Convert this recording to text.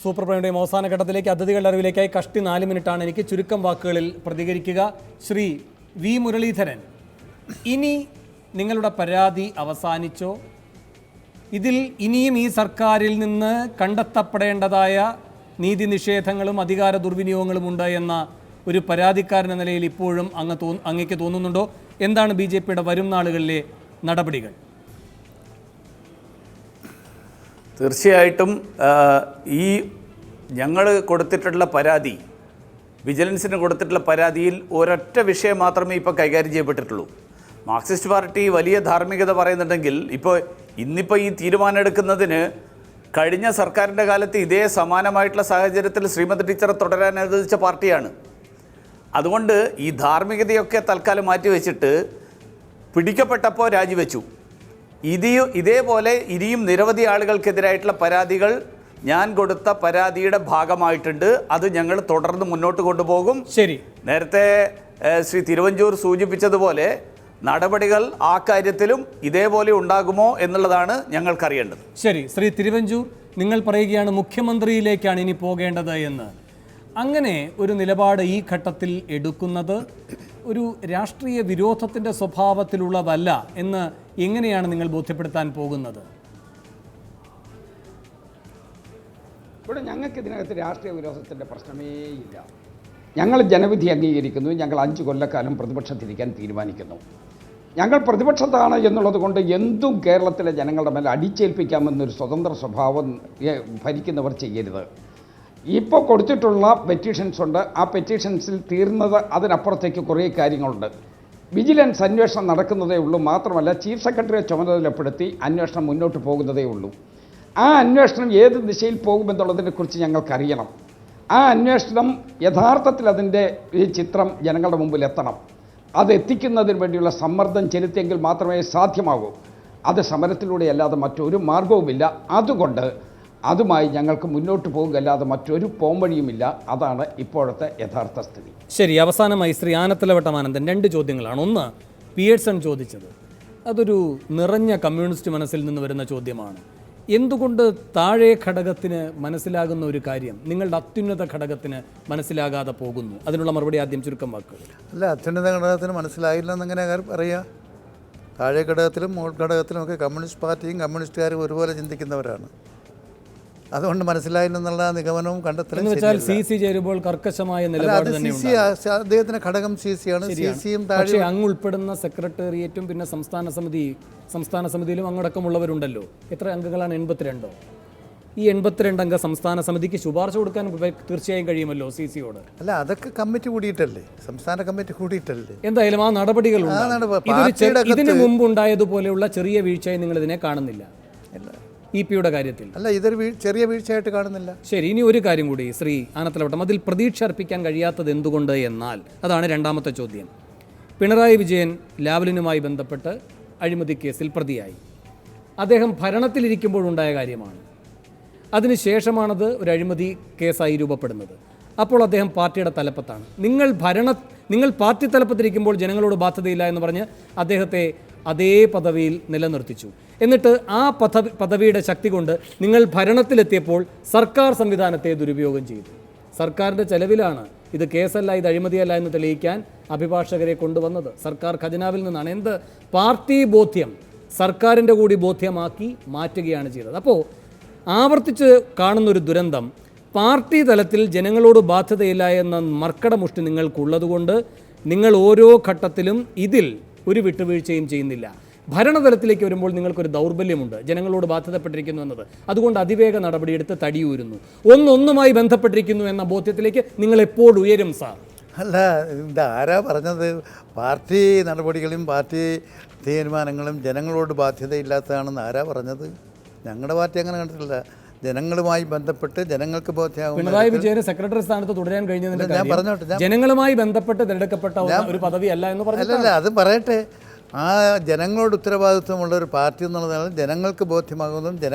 Super പ്രൈമിന്റെയും അവസാന ഘട്ടത്തിലേക്ക് അതിഥികളുടെ അറിവിലേക്കായി കഷ്ടി നാല് മിനിറ്റാണ് എനിക്ക് ചുരുക്കം വാക്കുകളിൽ പ്രതികരിക്കുക. ശ്രീ വി മുരളീധരൻ ഇനി നിങ്ങളുടെ പരാതി അവസാനിച്ചോ? ഇതിൽ ഇനിയും ഈ സർക്കാരിൽ നിന്ന് കണ്ടെത്തപ്പെടേണ്ടതായ നീതി നിഷേധങ്ങളും അധികാര ദുർവിനിയോഗങ്ങളും ഉണ്ട് എന്ന ഒരു പരാതിക്കാരൻ നിലയിൽ ഇപ്പോഴും അങ്ങ് തോ അങ്ങേക്ക് തോന്നുന്നുണ്ടോ? എന്താണ് ബി വരും നാളുകളിലെ നടപടികൾ? തീർച്ചയായിട്ടും ഈ ഞങ്ങൾ കൊടുത്തിട്ടുള്ള പരാതി വിജിലൻസിന് കൊടുത്തിട്ടുള്ള പരാതിയിൽ ഒരൊറ്റ വിഷയം മാത്രമേ ഇപ്പോൾ കൈകാര്യം ചെയ്യപ്പെട്ടിട്ടുള്ളൂ. മാർക്സിസ്റ്റ് പാർട്ടി വലിയ ധാർമ്മികത പറയുന്നുണ്ടെങ്കിൽ ഇപ്പോൾ ഇന്നിപ്പോൾ ഈ തീരുമാനം എടുക്കുന്നതിന് കഴിഞ്ഞ സർക്കാരിന്റെ കാലത്ത് ഇതേ സമാനമായിട്ടുള്ള സാഹചര്യത്തിൽ ശ്രീമതി ടീച്ചർ തുടരാൻ അനുവദിച്ച പാർട്ടിയാണ്. അതുകൊണ്ട് ഈ ധാർമ്മികതയൊക്കെ തൽക്കാലം മാറ്റിവെച്ചിട്ട് പിടിക്കപ്പെട്ടപ്പോൾ രാജിവെച്ചു. ഇത് ഇതേപോലെ ഇനിയും നിരവധി ആളുകൾക്കെതിരായിട്ടുള്ള പരാതികൾ ഞാൻ കൊടുത്ത പരാതിയുടെ ഭാഗമായിട്ടുണ്ട്. അത് ഞങ്ങൾ തുടർന്ന് മുന്നോട്ട് കൊണ്ടുപോകും. ശരി. നേരത്തെ ശ്രീ തിരുവഞ്ചൂർ സൂചിപ്പിച്ചതുപോലെ നടപടികൾ ആ കാര്യത്തിലും ഇതേപോലെ ഉണ്ടാകുമോ എന്നുള്ളതാണ് ഞങ്ങൾക്കറിയേണ്ടത്. ശരി. ശ്രീ തിരുവഞ്ചൂർ നിങ്ങൾ പറയുകയാണ് മുഖ്യമന്ത്രിയിലേക്കാണ് ഇനി പോകേണ്ടത് എന്ന്. അങ്ങനെ ഒരു നിലപാട് ഈ ഘട്ടത്തിൽ എടുക്കുന്നത് ഒരു രാഷ്ട്രീയ വിരോധത്തിന്റെ സ്വഭാവത്തിലുള്ളതല്ല എന്ന് എങ്ങനെയാണ് നിങ്ങൾ ബോധ്യപ്പെടുത്താൻ പോകുന്നത്? ഇവിടെ ഞങ്ങൾക്ക് ഇതിനകത്ത് രാഷ്ട്രീയ വിരോധത്തിന്റെ പ്രശ്നമേ ഇല്ല. ഞങ്ങൾ ജനവിധി അംഗീകരിക്കുന്നു. ഞങ്ങൾ അഞ്ച് കൊല്ലക്കാലം പ്രതിപക്ഷത്തിരിക്കാൻ തീരുമാനിക്കുന്നു. ഞങ്ങൾ പ്രതിപക്ഷത്താണ് എന്നുള്ളത് കൊണ്ട് എന്തും കേരളത്തിലെ ജനങ്ങളുടെ മേലെ അടിച്ചേൽപ്പിക്കാമെന്നൊരു സ്വതന്ത്ര സ്വഭാവം ഭരിക്കുന്നവർ ചെയ്യരുത്. ഇപ്പോൾ കൊടുത്തിട്ടുള്ള പെറ്റീഷൻസ് ഉണ്ട്. ആ പെറ്റീഷൻസിൽ തീർന്നത് അതിനപ്പുറത്തേക്ക് കുറേ കാര്യങ്ങളുണ്ട്. വിജിലൻസ് അന്വേഷണം നടക്കുന്നതേ ഉള്ളൂ. മാത്രമല്ല ചീഫ് സെക്രട്ടറിയെ ചുമതലപ്പെടുത്തി അന്വേഷണം മുന്നോട്ട് പോകുന്നതേ ഉള്ളൂ. ആ അന്വേഷണം ഏത് ദിശയിൽ പോകുമെന്നുള്ളതിനെക്കുറിച്ച് ഞങ്ങൾക്കറിയണം. ആ അന്വേഷണം യഥാർത്ഥത്തിൽ അതിന്റെ ഈ ചിത്രം ജനങ്ങളുടെ മുമ്പിൽ എത്തണം. അത് എത്തിക്കുന്നതിന് വേണ്ടിയുള്ള സമ്മർദ്ദം ചെലുത്തിയെങ്കിൽ മാത്രമേ സാധ്യമാകൂ. അത് സമരത്തിലൂടെ അല്ലാതെ മറ്റൊരു മാർഗവുമില്ല അതുകൊണ്ട് അതുമായി ഞങ്ങൾക്ക് മുന്നോട്ട് പോകുകയല്ലാതെ മറ്റൊരു പോംവഴിയുമില്ല. അതാണ് ഇപ്പോഴത്തെ യഥാർത്ഥ സ്ഥിതി. ശരി അവസാനമായി ശ്രീ ആനത്തലവട്ടമാനന്ദൻ രണ്ട് ചോദ്യങ്ങളാണ്. ഒന്ന് പിയേഴ്സൺ ചോദിച്ചത്. അതൊരു നിറഞ്ഞ കമ്മ്യൂണിസ്റ്റ് മനസ്സിൽ നിന്ന് വരുന്ന ചോദ്യമാണ്. എന്തുകൊണ്ട് താഴെ ഘടകത്തിന് മനസ്സിലാകുന്ന ഒരു കാര്യം നിങ്ങളുടെ അത്യുന്നത ഘടകത്തിന് മനസ്സിലാകാതെ പോകുന്നു? അതിനുള്ള മറുപടി ആദ്യം ചുരുക്കം വാക്കുകൾ അല്ല അത്യുന്നത ഘടകത്തിന് മനസ്സിലായില്ല എന്നെങ്ങനെ പറയുക താഴെ ഘടകത്തിലും മുകൾ ഘടകത്തിലും ഒക്കെ കമ്മ്യൂണിസ്റ്റ് പാർട്ടിയും കമ്മ്യൂണിസ്റ്റുകാരും ഒരുപോലെ ചിന്തിക്കുന്നവരാണ്. അതുകൊണ്ട് മനസ്സിലായില്ലെന്നുള്ള നിഗമനവും കണ്ടെത്തലും വെച്ചാൽ. സി സി ചേരുമ്പോൾ കർക്കശമായ അദ്ദേഹത്തിന് നിലപാട്. അദ്ദേഹത്തിന്റെ ഘടകം സി സി ആണ് സി. സിയും പക്ഷേ താഴെ അങ്ങ് ഉൾപ്പെടുന്ന സെക്രട്ടേറിയറ്റും പിന്നെ സംസ്ഥാന സമിതി സംസ്ഥാന സമിതിയിലും അങ്ങടക്കമുള്ളവരുണ്ടല്ലോ എത്ര അംഗങ്ങളാണ് എൺപത്തിരണ്ടോ ഈ എൺപത്തിരണ്ട് അംഗ സംസ്ഥാന സമിതിക്ക് ശുപാർശ കൊടുക്കാൻ തീർച്ചയായും കഴിയുമല്ലോ സി സിയോട് അല്ല അതൊക്കെ കമ്മിറ്റി കൂടിയിട്ടല്ലേ സംസ്ഥാന കമ്മിറ്റി കൂടിയിട്ടല്ലേ എന്തായാലും ആ നടപടികൾ ഇതിനു മുമ്പ് ഉണ്ടായതുപോലെയുള്ള ചെറിയ വീഴ്ചയായി നിങ്ങൾ ഇതിനെ കാണുന്നില്ല. ഇ പിയുടെ കാര്യത്തിൽ. അല്ല ഇതൊരു ചെറിയ വീഴ്ചയായിട്ട് കാണുന്നില്ല. ശരി ഇനി ഒരു കാര്യം കൂടി ശ്രീ ആനത്തലവട്ടം. അതിൽ പ്രതീക്ഷ അർപ്പിക്കാൻ കഴിയാത്തത് എന്തുകൊണ്ട് എന്നാൽ അതാണ് രണ്ടാമത്തെ ചോദ്യം. പിണറായി വിജയൻ ലാവലിനുമായി ബന്ധപ്പെട്ട് അഴിമതി കേസിൽ പ്രതിയായി. അദ്ദേഹം ഭരണത്തിലിരിക്കുമ്പോഴുണ്ടായ കാര്യമാണ്. അതിനുശേഷമാണത് ഒരു അഴിമതി കേസായി രൂപപ്പെടുന്നത്. അപ്പോൾ അദ്ദേഹം പാർട്ടിയുടെ തലപ്പത്താണ്. നിങ്ങൾ ഭരണ നിങ്ങൾ പാർട്ടി തലപ്പത്തിരിക്കുമ്പോൾ ജനങ്ങളോട് ബാധ്യതയില്ല എന്ന് പറഞ്ഞ് അദ്ദേഹത്തെ അതേ പദവിയിൽ നിലനിർത്തിച്ചു. എന്നിട്ട് ആ പദവി പദവിയുടെ ശക്തി കൊണ്ട് നിങ്ങൾ ഭരണത്തിലെത്തിയപ്പോൾ സർക്കാർ സംവിധാനത്തെ ദുരുപയോഗം ചെയ്തു. സർക്കാരിന്റെ ചെലവിലാണ് ഇത് കേസല്ല ഇത് അഴിമതിയല്ല എന്ന് തെളിയിക്കാൻ അഭിഭാഷകരെ കൊണ്ടുവന്നത്. സർക്കാർ ഖജനാവിൽ നിന്നാണ്. എന്ത്? പാർട്ടി ബോധ്യം സർക്കാരിന്റെ കൂടി ബോധ്യമാക്കി മാറ്റുകയാണ് ചെയ്തത്. അപ്പോൾ ആവർത്തിച്ച് കാണുന്നൊരു ദുരന്തം പാർട്ടി തലത്തിൽ ജനങ്ങളോട് ബാധ്യതയില്ല എന്ന മർക്കടമുഷ്ടി നിങ്ങൾക്കുള്ളതുകൊണ്ട് നിങ്ങൾ ഓരോ ഘട്ടത്തിലും ഇതിൽ ഒരു വിട്ടുവീഴ്ചയും ചെയ്യുന്നില്ല. ഭരണതലത്തിലേക്ക് വരുമ്പോൾ നിങ്ങൾക്കൊരു ദൗർബല്യമുണ്ട്. ജനങ്ങളോട് ബാധ്യതപ്പെട്ടിരിക്കുന്നു എന്നത്. അതുകൊണ്ട് അതിവേഗ നടപടിയെടുത്ത് തടിയൂരുന്നു. ഒന്നൊന്നുമായി ബന്ധപ്പെട്ടിരിക്കുന്നു എന്ന ബോധ്യത്തിലേക്ക് നിങ്ങൾ എപ്പോഴും ഉയരും സാർ. അല്ല ഇത് ആരാ പറഞ്ഞത്? പാർട്ടി നടപടികളും പാർട്ടി തീരുമാനങ്ങളും ജനങ്ങളോട് ബാധ്യതയില്ലാത്തതാണെന്ന് ആരാ പറഞ്ഞത്? ഞങ്ങളുടെ പാർട്ടി അങ്ങനെ കണ്ടിട്ടില്ല. ജനങ്ങളുമായി ബന്ധപ്പെട്ട് ജനങ്ങൾക്ക് ബോധ്യമാകും പിണറായി വിജയന് സെക്രട്ടറി സ്ഥാനത്ത് തുടരാൻ കഴിഞ്ഞതിന്റെ ഞാൻ പറഞ്ഞോട്ടെ, ജനങ്ങളുമായി ബന്ധപ്പെട്ട് തിരഞ്ഞെടുക്കപ്പെട്ട ഒരു- പദവിയല്ല പദവി അല്ല എന്ന് പറഞ്ഞു അല്ല അത് പറയട്ടെ. ആ ജനങ്ങളോട് ഉത്തരവാദിത്വമുള്ള ഒരു പാർട്ടി എന്നുള്ളതാണ് ജനങ്ങൾക്ക് ബോധ്യമാകുന്നതും ജന